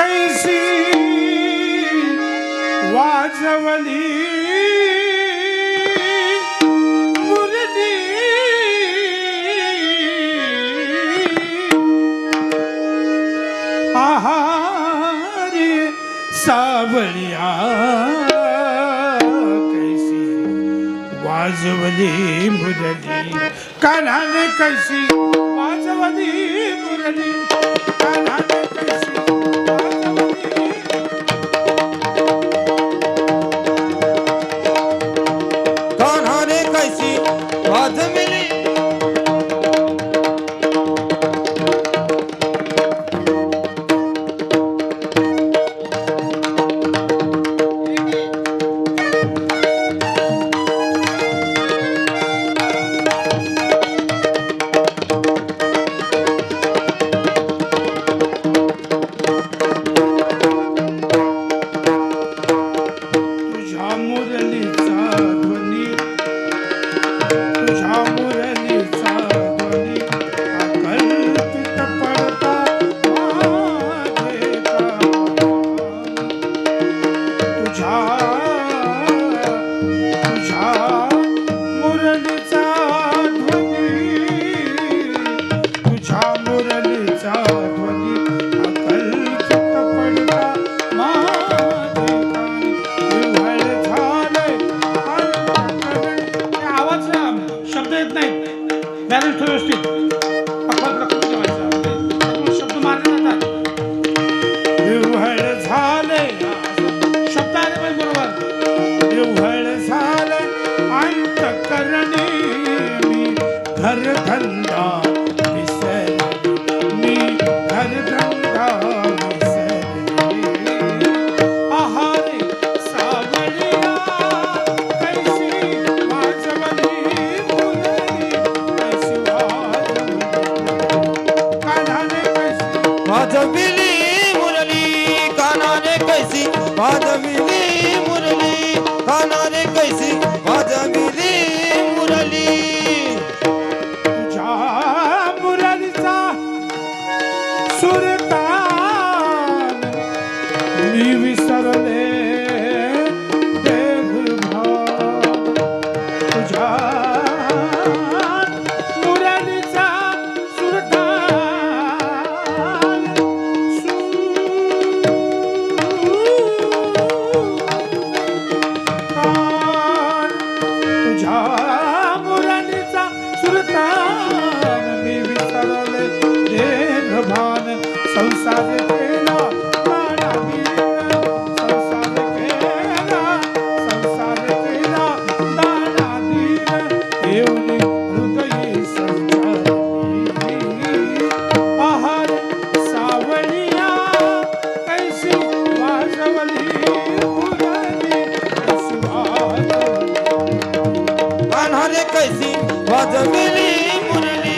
कैसी वाजवली मुरली आहारी सावळ्या कैसी वाजवली मुरली. कानाने कैसी वाजवली मुरली. શાહ कानारे कैसी वाजविली मुरली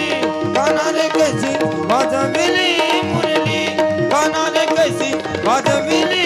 कानारे कैसी वाजविली मुरली कानारे कैसी वाजविली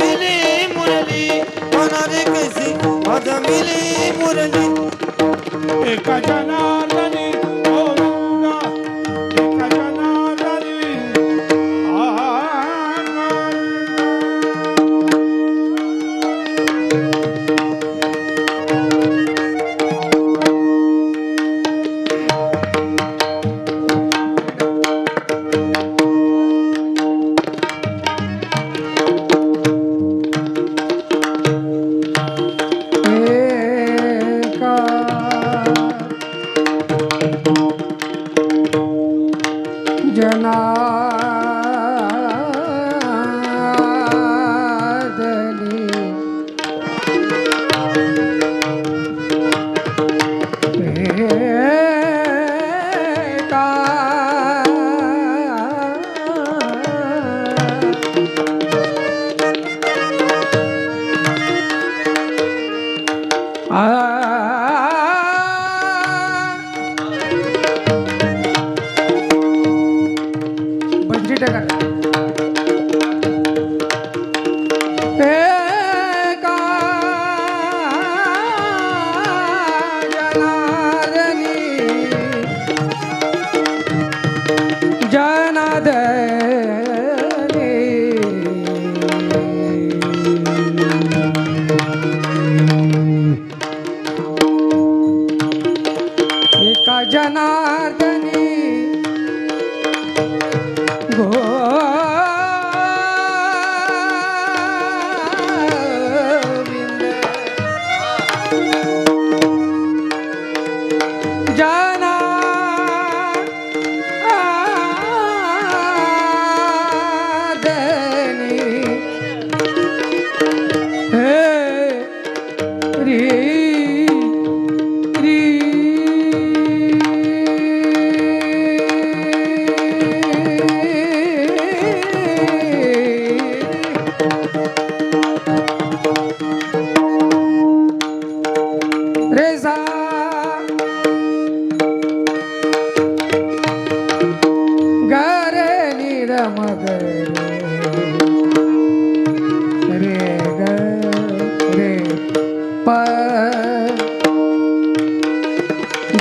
मिली मुरली बनावे कैसी भज मिली मुरली एक जना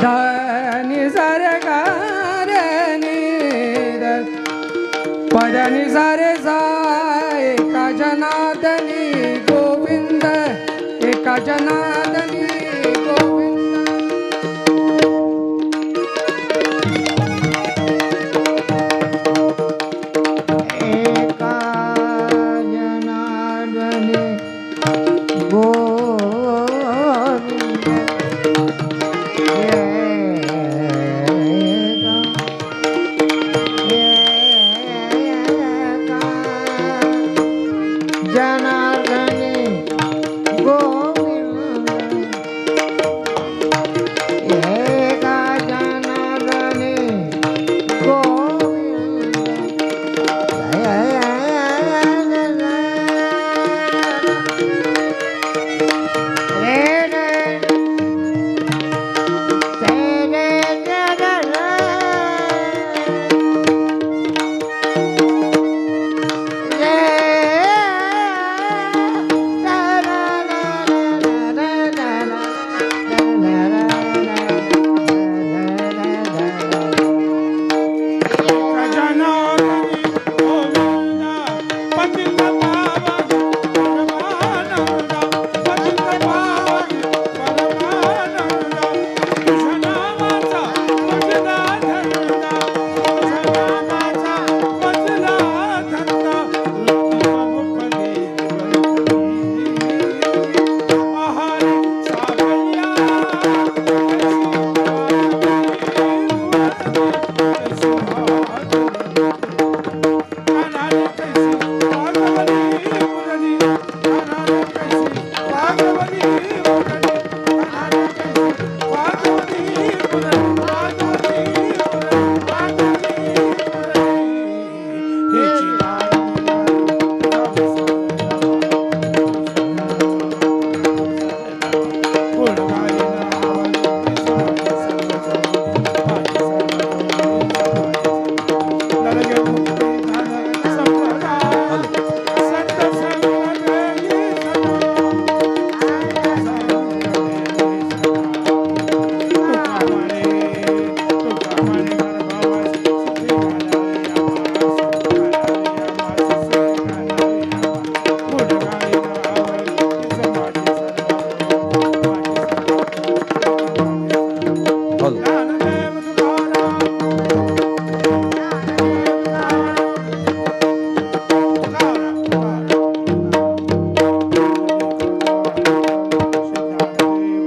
धनी सरकार पदनी सार